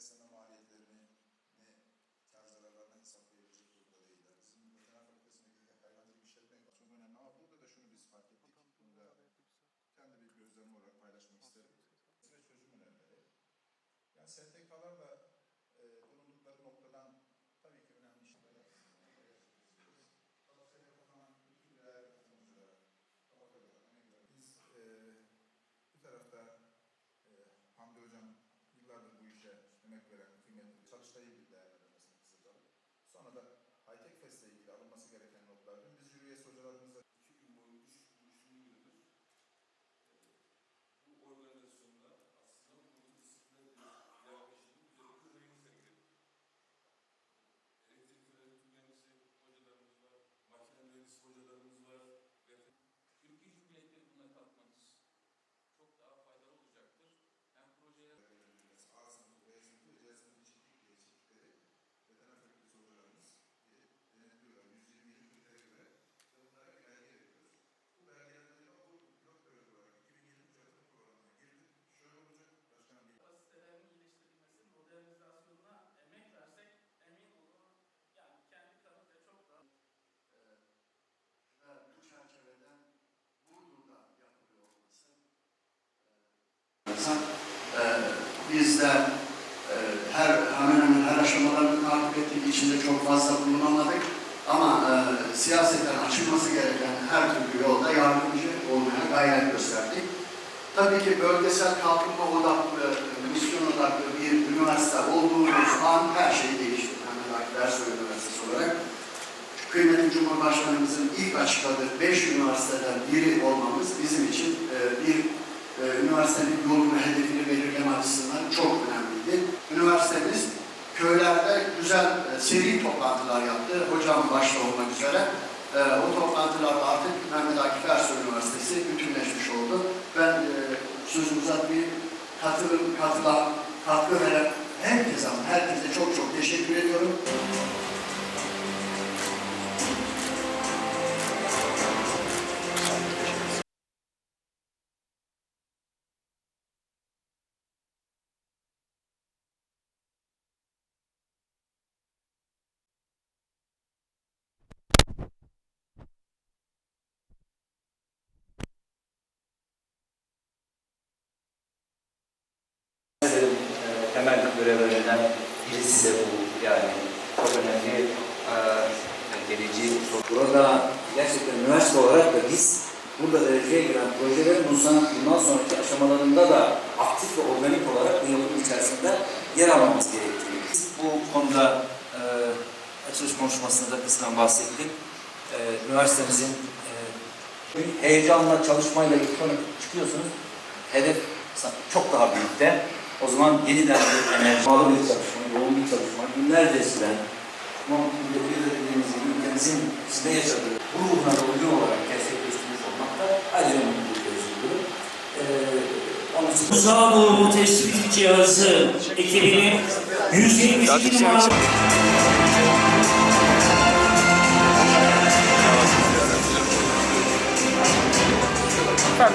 besleme maliyetlerini ne kar zararlarını hesaplayabilecek durumda değiller. Bizim veteriner fakültesindeki hayvancılık işletme çok önemli ama burada da şunu biz fark ettik. Bunu da kendi bir gözlemim olarak paylaşmak isterim. Ve çözüm önerileri. Yani STK'lar da e, bulundukları noktadan tabii ki önemli işler yapıyor. Kapasiteye katılan bütün değerli katılımcılara, tabakalara, emeklere. Biz e, bir tarafta e, Hamdi Hocam yıllardır bu işe emek veren, kıymetli çalıştayı bir değerlendirmesini kısaca alıp sonra da Hightech Fest'le ilgili alınması gereken biz e, her hemen hemen her aşamalarını takip ettik. İçinde çok fazla bulunamadık. Ama e, siyaseten açılması gereken her türlü yolda yardımcı olmaya gayret gösterdik. Tabii ki bölgesel kalkınma odaklı, misyon odaklı bir üniversite olduğumuz an her şey değişti. Mehmet Akif Ersoy Üniversitesi olarak kıymetli Cumhurbaşkanımızın ilk açıkladığı beş üniversiteden biri olmamız bizim için e, bir e, üniversitenin yolunu, hedefini belirleme açısından çok önemliydi. Üniversitemiz köylerde güzel e, seri toplantılar yaptı. Hocam başta olmak üzere. E, o toplantılarda artık Mehmet Akif Ersoy Üniversitesi bütünleşmiş oldu. Ben e, sözü uzatmayayım. Katılım, katılan, katkı veren herkese, herkese çok çok teşekkür ediyorum. De bu yani çok önemli e, geleceği. Burada gerçekten üniversite olarak da biz burada dereceye giren projelerin bundan, bundan sonraki aşamalarında da aktif ve organik olarak bu yapının içerisinde yer almamız gerektiğini. Biz bu konuda e, açılış konuşmasında da kısmen bahsettik. E, üniversitemizin e, heyecanla çalışmayla çıkıyorsunuz. Hedef çok daha büyükte. O zaman yeniden bir enerji, bağlı bir çalışma, yoğun bir çalışma, günlerce süren, ama dediğimiz gibi ülkemizin içinde yaşadığı bu ruhuna da uygun olarak gerçekleştirmiş olmak da ayrıca mutluluk verici ee, onun için Uzağa doğru tespit cihazı ekibinin 172 numaralı Tamam.